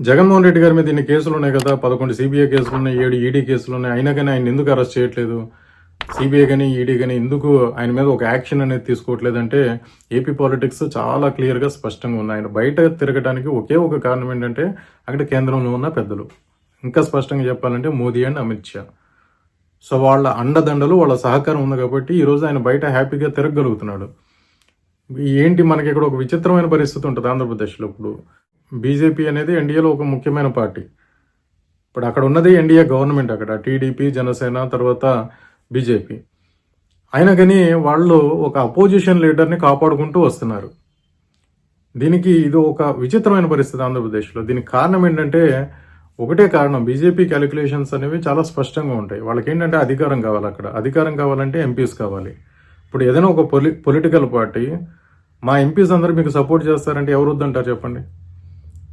జగన్మోహన్ రెడ్డి గారి మీద ఇన్ని కేసులు ఉన్నాయి కదా పదకొండు సిబిఐ కేసులు ఉన్నాయి ఏడు ఈడీ కేసులు ఉన్నాయి అయినా కానీ ఆయన ఎందుకు అరెస్ట్ చేయట్లేదు? సిబిఐ కానీ ఈడీ కానీ ఎందుకు ఆయన మీద ఒక యాక్షన్ అనేది తీసుకోవట్లేదంటే ఏపీ పాలిటిక్స్ చాలా క్లియర్గా స్పష్టంగా ఉంది. ఆయన బయట తిరగడానికి ఒకే ఒక కారణం ఏంటంటే అక్కడ కేంద్రంలో ఉన్న పెద్దలు. ఇంకా స్పష్టంగా చెప్పాలంటే మోదీ అండ్ అమిత్ షా. సో వాళ్ళ అండదండలు వాళ్ళ సహకారం ఉంది కాబట్టి ఈరోజు ఆయన బయట హ్యాపీగా తిరగగలుగుతున్నాడు. ఏంటి మనకి ఇక్కడ ఒక విచిత్రమైన పరిస్థితి ఉంటుంది ఆంధ్రప్రదేశ్లో ఇప్పుడు. బీజేపీ అనేది ఎన్డీఏలో ఒక ముఖ్యమైన పార్టీ. ఇప్పుడు అక్కడ ఉన్నది ఎన్డీఏ గవర్నమెంట్ అక్కడ టీడీపీ జనసేన తర్వాత బీజేపీ. అయినా కానీ వాళ్ళు ఒక అపోజిషన్ లీడర్ని కాపాడుకుంటూ వస్తున్నారు. దీనికి ఇది ఒక విచిత్రమైన పరిస్థితి ఆంధ్రప్రదేశ్లో. దీనికి కారణం ఏంటంటే ఒకటే కారణం బీజేపీ క్యాలిక్యులేషన్స్ అనేవి చాలా స్పష్టంగా ఉంటాయి. వాళ్ళకి ఏంటంటే అధికారం కావాలి అక్కడ. అధికారం కావాలంటే ఎంపీస్ కావాలి. ఇప్పుడు ఏదైనా ఒక పొలి పొలిటికల్ పార్టీ మా ఎంపీస్ అందరూ మీకు సపోర్ట్ చేస్తారంటే ఎవరు వద్దంటారు చెప్పండి?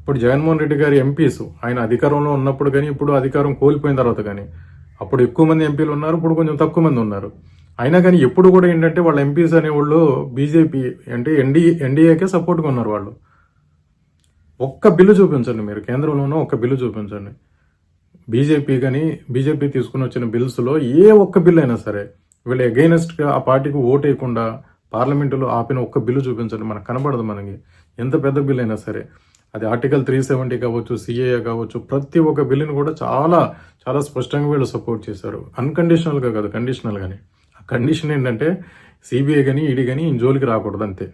ఇప్పుడు జగన్మోహన్ రెడ్డి గారి ఎంపీస్ ఆయన అధికారంలో ఉన్నప్పుడు కానీ ఇప్పుడు అధికారం కోల్పోయిన తర్వాత కానీ అప్పుడు ఎక్కువ మంది ఎంపీలు ఉన్నారు ఇప్పుడు కొంచెం తక్కువ మంది ఉన్నారు. అయినా కానీ ఎప్పుడు కూడా ఏంటంటే వాళ్ళ ఎంపీస్ అనేవాళ్ళు బీజేపీ అంటే ఎన్డీఏ ఎన్డీఏకే సపోర్ట్గా ఉన్నారు వాళ్ళు. ఒక్క బిల్లు చూపించండి మీరు కేంద్రంలోనూ ఒక్క బిల్లు చూపించండి. బీజేపీ కానీ బీజేపీ తీసుకుని వచ్చిన బిల్స్లో ఏ ఒక్క బిల్ అయినా సరే వీళ్ళు అగైనెస్ట్గా ఆ పార్టీకి ఓట్ వేయకుండా పార్లమెంటులో ఆపిన ఒక్క బిల్లు చూపించండి మనకు కనబడదు మనకి. ఎంత పెద్ద బిల్ అయినా సరే. అది ఆర్టికల్ త్రీ సెవెంటీ కావచ్చు సిఏఏ కావచ్చు ప్రతి ఒక్క బిల్లుని కూడా చాలా చాలా స్పష్టంగా వీళ్ళు సపోర్ట్ చేశారు. అన్కండిషనల్గా కాదు కండిషనల్గానే ఆ కండిషన్ ఏంటంటే సిబిఐ కానీ ఈడీ కానీ ఈ జోలికి రాకూడదు అంతే.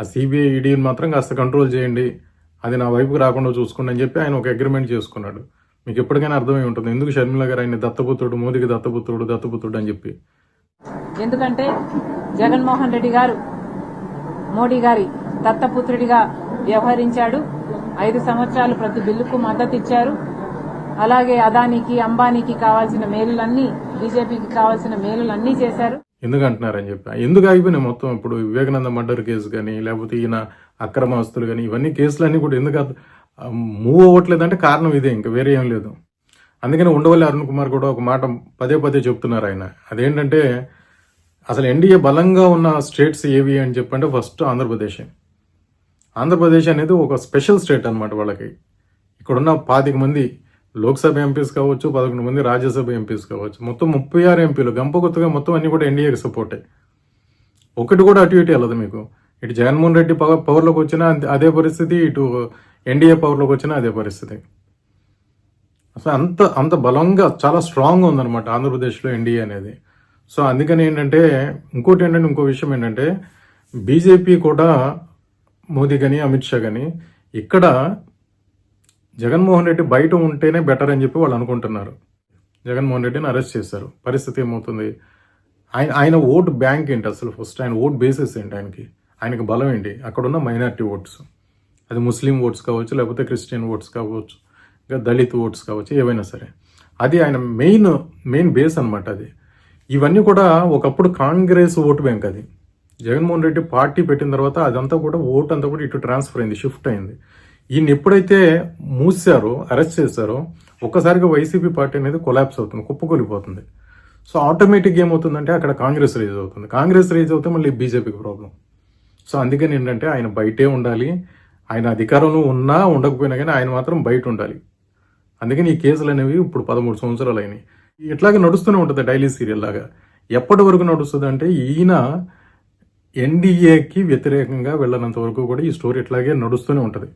ఆ సిబిఐ ఈడీని మాత్రం కాస్త కంట్రోల్ చేయండి. అది నా వైపుకి రాకుండా చూసుకోండి అని చెప్పి ఆయన ఒక అగ్రిమెంట్ చేసుకున్నాడు. మీకు ఎప్పటికైనా అర్థమై ఉంటుంది. ఎందుకు షర్మిల గారు ఆయన దత్తపుత్రుడు మోదీకి దత్తపుత్రుడు దత్తపుత్రుడు అని చెప్పి? ఎందుకంటే జగన్మోహన్ రెడ్డి గారు మోడీ గారి దత్తపుత్రుడిగా వ్యవహరించాడు. ఐదు సంవత్సరాలు ప్రతి బిల్లుకు మద్దతు ఇచ్చారు. అలాగే అదానికి అంబానీకి కావాల్సిన మేలులన్నీ బీజేపీకి కావాల్సిన మేలులన్నీ చేశారు. ఎందుకంటున్నారని చెప్పి. ఎందుకు ఆగిపోయినాయి మొత్తం ఇప్పుడు వివేకానంద మర్డర్ కేసు కానీ లేకపోతే ఈయన అక్రమ ఆస్తులు కానీ ఇవన్నీ కేసులన్నీ కూడా ఎందుకు అత- ఆ, మూవ్ అవ్వట్లేదంటే కారణం ఇదే ఇంకా వేరే ఏం లేదు. అందుకని ఉండవల్లి అరుణ్ కుమార్ కూడా ఒక మాట పదే పదే చెప్తున్నారు ఆయన. అదేంటంటే అసలు ఎన్డీఏ బలంగా ఉన్న స్టేట్స్ ఏవి అని చెప్పంటే ఫస్ట్ ఆంధ్రప్రదేశ్. ఆంధ్రప్రదేశ్ అనేది ఒక స్పెషల్ స్టేట్ అనమాట వాళ్ళకి. ఇక్కడున్న పాతిక మంది లోక్సభ ఎంపీస్ కావచ్చు పదకొండు మంది రాజ్యసభ ఎంపీస్ కావచ్చు మొత్తం ముప్పై ఆరు ఎంపీలు గంపకొత్తగా మొత్తం అన్నీ కూడా ఎన్డీఏకి సపోర్టే. ఒకటి కూడా అటు ఇటు వెళ్ళదు మీకు. ఇటు జగన్మోహన్ రెడ్డి పవర్ పవర్లోకి వచ్చినా అదే పరిస్థితి ఇటు ఎన్డీఏ పవర్లోకి వచ్చినా అదే పరిస్థితి. అసలు అంత అంత బలంగా చాలా స్ట్రాంగ్గా ఉందన్నమాట ఆంధ్రప్రదేశ్లో ఎన్డీఏ అనేది. సో అందుకని ఏంటంటే ఇంకోటి ఏంటంటే ఇంకో విషయం ఏంటంటే బీజేపీ కూడా మోదీ కానీ అమిత్ షా కానీ ఇక్కడ జగన్మోహన్ రెడ్డి బయట ఉంటేనే బెటర్ అని చెప్పి వాళ్ళు అనుకుంటున్నారు. జగన్మోహన్ రెడ్డిని అరెస్ట్ చేశారు. పరిస్థితి ఏమవుతుంది? ఆయన ఆయన ఓటు బ్యాంక్ ఏంటి అసలు ఫస్ట్ ఆయన ఓట్ బేసిస్ ఏంటి ఆయనకి? ఆయనకి బలం ఏంటి? అక్కడున్న మైనారిటీ ఓట్స్ అది ముస్లిం ఓట్స్ కావచ్చు లేకపోతే క్రిస్టియన్ ఓట్స్ కావచ్చు ఇంకా దళిత్ ఓట్స్ కావచ్చు ఏవైనా సరే. అది ఆయన మెయిన్ మెయిన్ బేస్ అన్నమాట అది. ఇవన్నీ కూడా ఒకప్పుడు కాంగ్రెస్ ఓటు బ్యాంక్ అది. జగన్మోహన్ రెడ్డి పార్టీ పెట్టిన తర్వాత అదంతా కూడా ఓటు అంతా కూడా ఇటు ట్రాన్స్ఫర్ అయింది షిఫ్ట్ అయింది. ఈయన ఎప్పుడైతే మూసారో అరెస్ట్ చేశారో ఒక్కసారిగా వైసీపీ పార్టీ అనేది కొలాప్స్ అవుతుంది కుప్పకూలిపోతుంది. సో ఆటోమేటిక్ ఏమవుతుందంటే అక్కడ కాంగ్రెస్ రేజ్ అవుతుంది. కాంగ్రెస్ రేజ్ అవుతే మళ్ళీ బీజేపీకి ప్రాబ్లం. సో అందుకని ఏంటంటే ఆయన బయటే ఉండాలి. ఆయన అధికారంలో ఉన్నా ఉండకపోయినా కానీ ఆయన మాత్రం బయట ఉండాలి. అందుకని ఈ కేసులు అనేవి ఇప్పుడు పదమూడు సంవత్సరాలు అయినాయి. ఇట్లాగే నడుస్తూనే ఉంటుంది డైలీ సీరియల్ లాగా. ఎప్పటి వరకు నడుస్తుంది అంటే ఈయన ఎన్డీఏకి వ్యతిరేకంగా వెళ్ళనంత వరకు కూడా ఈ స్టోరీ ఇట్లాగే నడుస్తూనే ఉంటుంది.